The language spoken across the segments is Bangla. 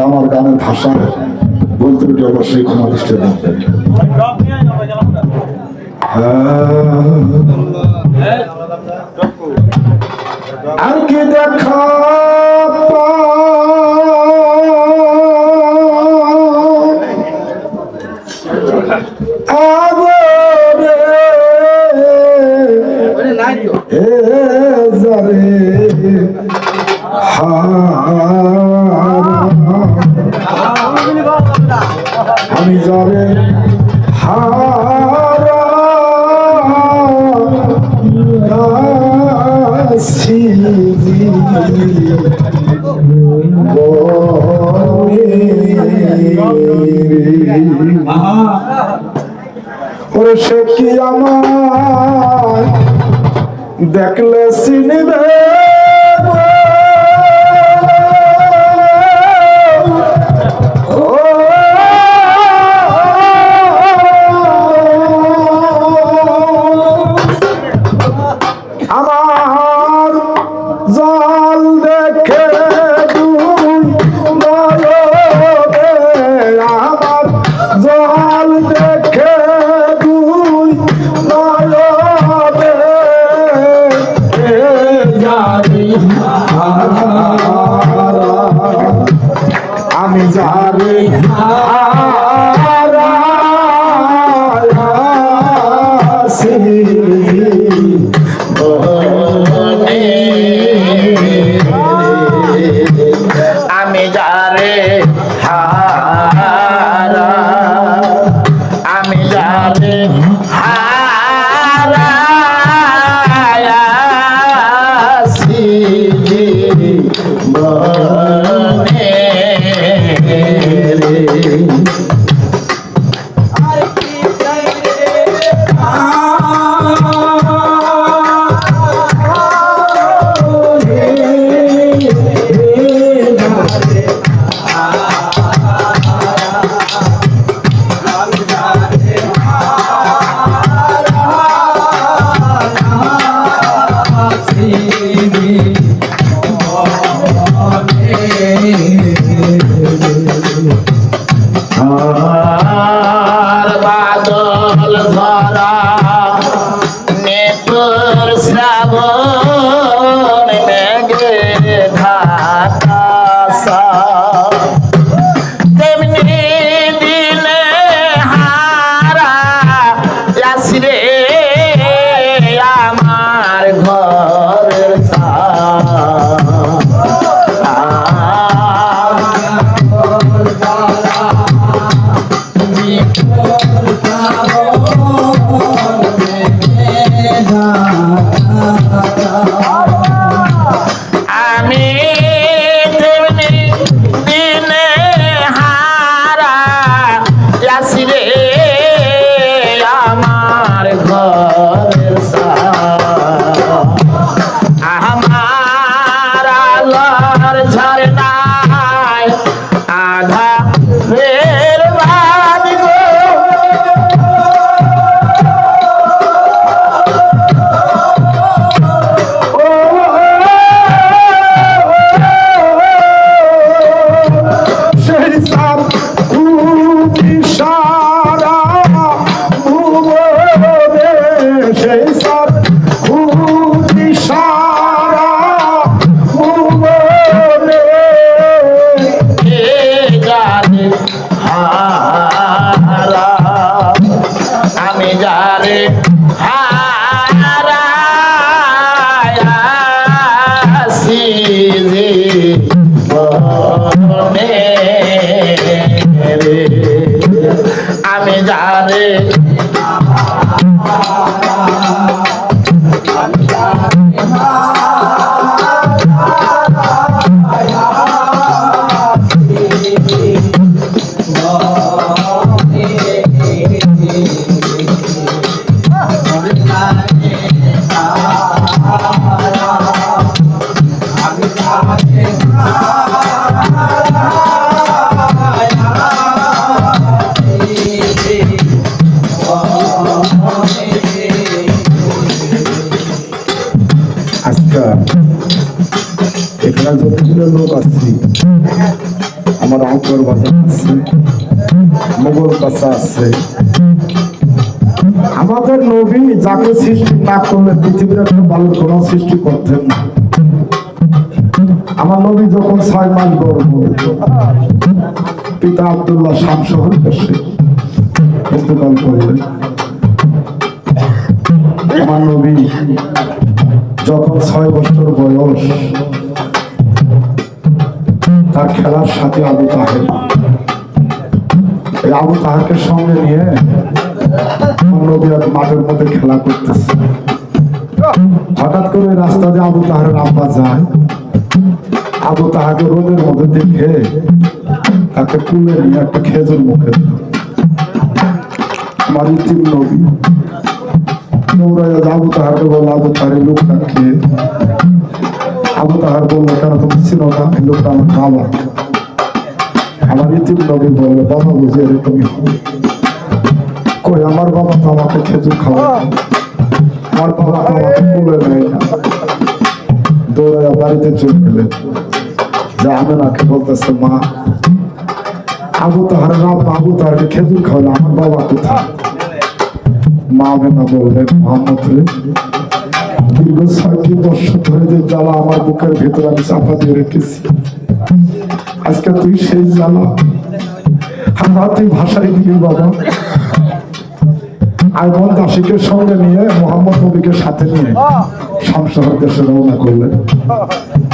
আমার গানের ভাষা ভুল ত্রুটি অবশ্যই ক্ষমা দৃষ্টি রাখবেন হ্যাঁ। আর কি দেখা জরে ওরে সে কি আমার দেখলে সিনবে তারা আমি যারে Ah! আছে। আমাদের নবী যাকে সৃষ্টি না করলে পৃথিবীর একটা ভালো কোন সৃষ্টি করতেন না। আমার নবী যখন ছয় মাস গর্ভ পিতা আব্দুল্লাহ শামশহর দেশে ইন্তকাল করলেন। আমার নবী যখন ছয় বছর বয়স, তার খেলার সাথে আবু তাহের এই আবু তাহারকে সঙ্গে নিয়ে মাঠের মধ্যে খেলা করতেছে। হঠাৎ করে রাস্তা দিয়ে আবু তাহার আব্বা যায়। আবু তাহাকে রোদের মধ্যে দেখে তাকে কুলে নিয়ে একটা খেজুর মুখে আমার ইতিম নবী আবু তাহারকে বলল, আবু তাহারের লোকটা খেয়ে আবু তাহার বলল, কেন তুমি ছিল না? লোকটা আমার বাবা। আমার ইতিম নবী বাবা বুঝে তুমি কই, আমার বাবা তো আমাকে খেজুর খাওয়ায় আমার বাবা তো আমাকে তুলে নেয় না। দৌড়াইয়া বাড়িতে চলে গেলেন। যে আমি নাকে বলতেছে, মা, আবু তাহার না আবু তাহারকে খেজুর খাওয়ালে আমার বাবা কোথায়? মা আমেনা বললেন, মোহাম্মদ দীর্ঘ ছয়টি বছর ধরে যে জ্বালা আমার বুকের ভেতরে আমি চাপা দিয়ে রেখেছি। আজকে তুই শেষ জানো আমরা তুই ভাষায় দিবি বাবা। আইমন দাসীকে সঙ্গে নিয়ে, মোহাম্মদ নবীকে সাথে নিয়ে শামশহর দেশে রওনা করলেন।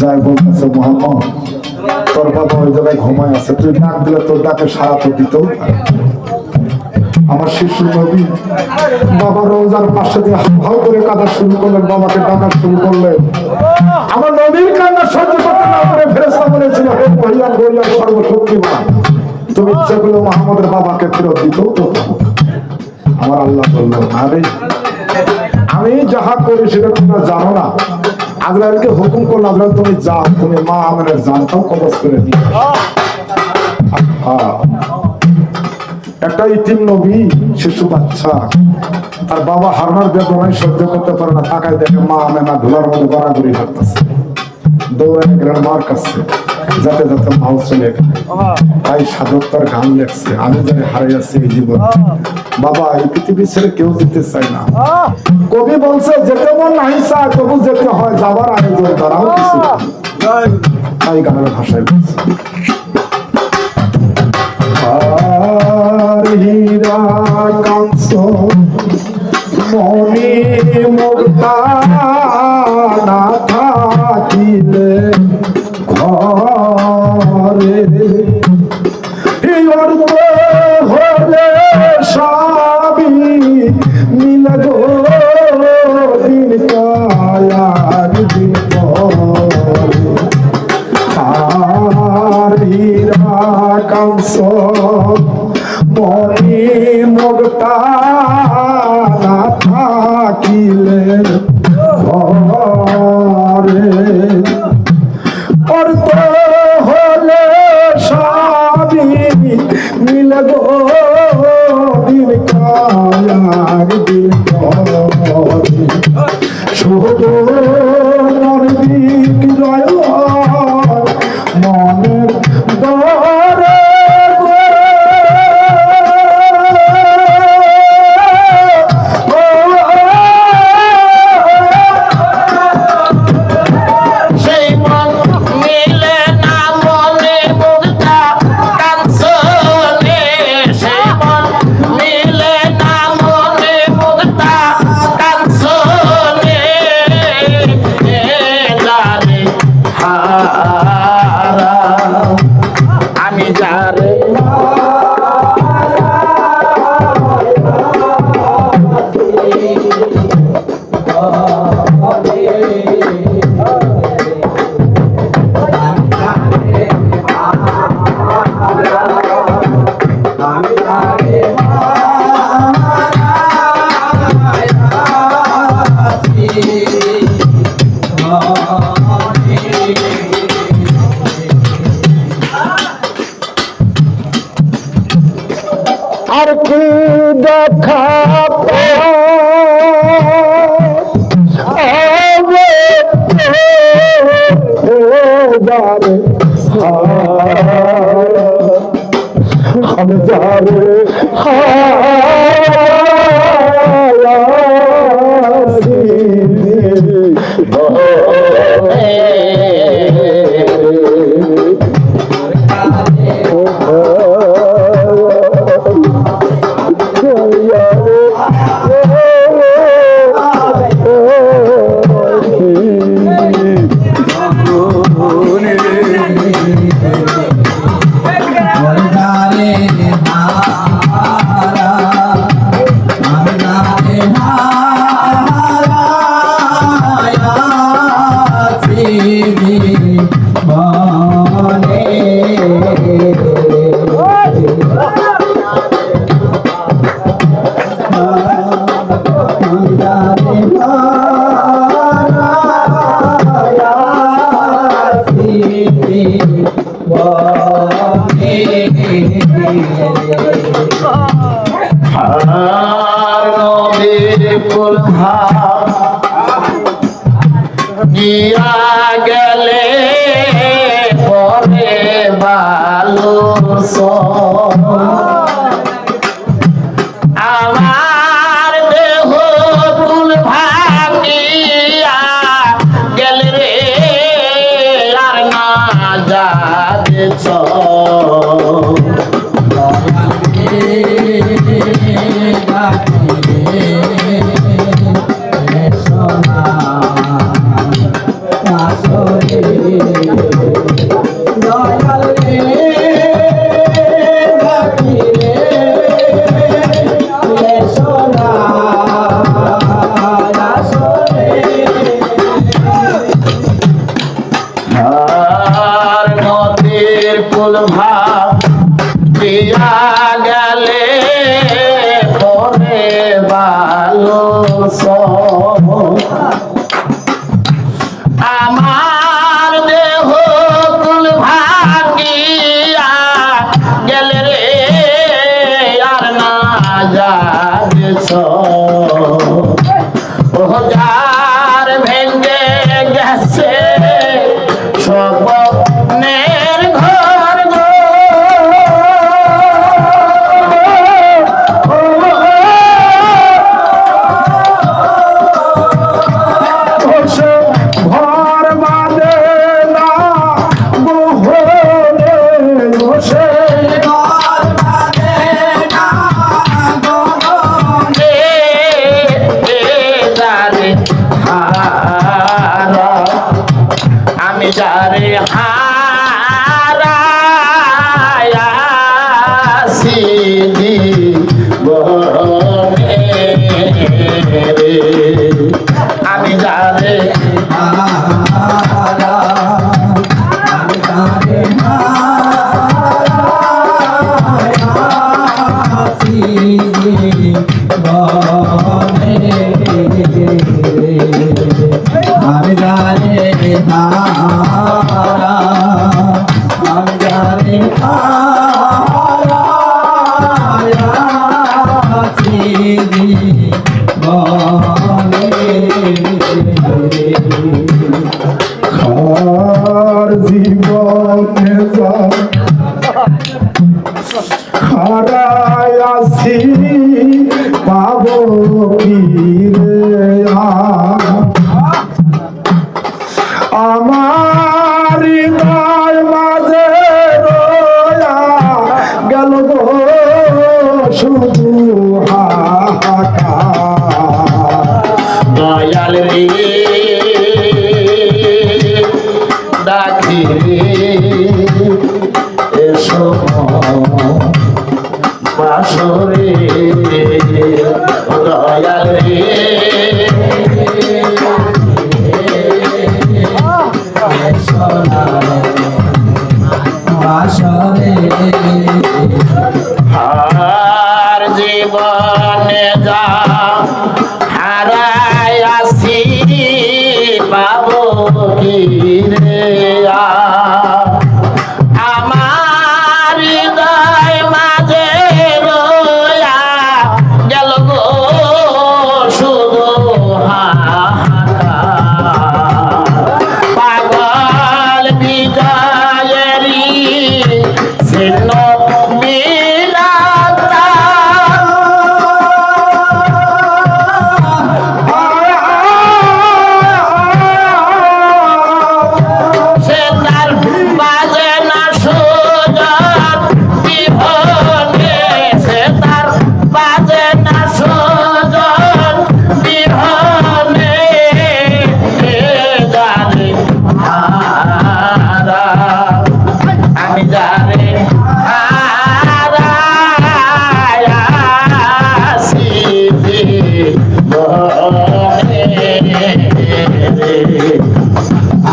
যাই বলতেছে মোহাম্মদ, তোর বাবা ওই জায়গায় ঘুমায় আছে। তুই ডাক দিলে তোর ডাকে সারা তো দিতেও। আমার শিশু নবী বাবা রোজার পাশে দিয়ে হাউ করে কাঁদা শুরু করলেন, বাবাকে ডাকা শুরু করলেন। আমার নবীর কান্না সহ্য করতে না পারে ফেরেশতা বলেছিল, হে মহিয়ান গরিয়ান সর্বশক্তিমান, তুমি ইচ্ছা করলে মোহাম্মদের বাবাকে ফেরত দিতেও তো আমার আল্লাহ বলল না রে আমি যাহা করি সেটা তোমরা জানো না। আজরাইলকে হুকুম করল, আজরাইল, তুমি যাও, তুমি মা আমাদের জানটাও কবজ করে দিও। আহা। একটা ইতিম নবী শিশু বাচ্চা। তার বাবা হারনার বেদনায় সহ্য করতে পারে না। তাকায় দেখে মা আমেনা ধুলার মধ্যে গড়াগড়ি হাঁটতেছে। দৌড়ায় গেলেন মার কাছে যাতে যাতে মাও চলে তাই সাধক তার গান লেখছে আমি এই জীবন। বাবা এই পৃথিবী ছেড়ে কেউ যেতে চায় না। কবি বলছে যেতে মন নাই তবু যেতে হয়। যাবার আয়োজন তারাও কিছু তাই গানের ভাষায় বলছে। হীরা মনে মুক্তা ஞானம் আর যাবে আর নদীর গিয়া গেলে পরে ভালো আমার দেহ কুল গেলে রে আর আকুল ভাব? দিয়া গেলে পরে ভালো আমার দেহ কুল ভাগিয়া গেলে আমি জানি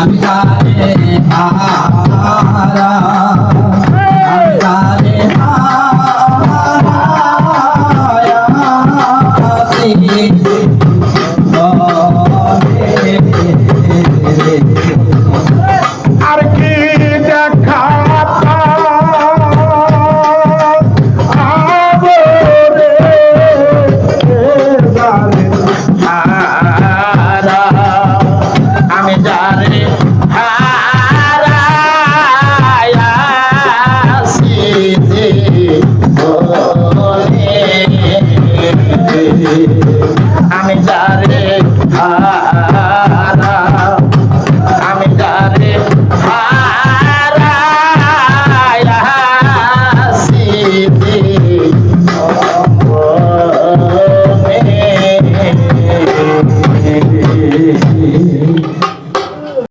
আমি জানে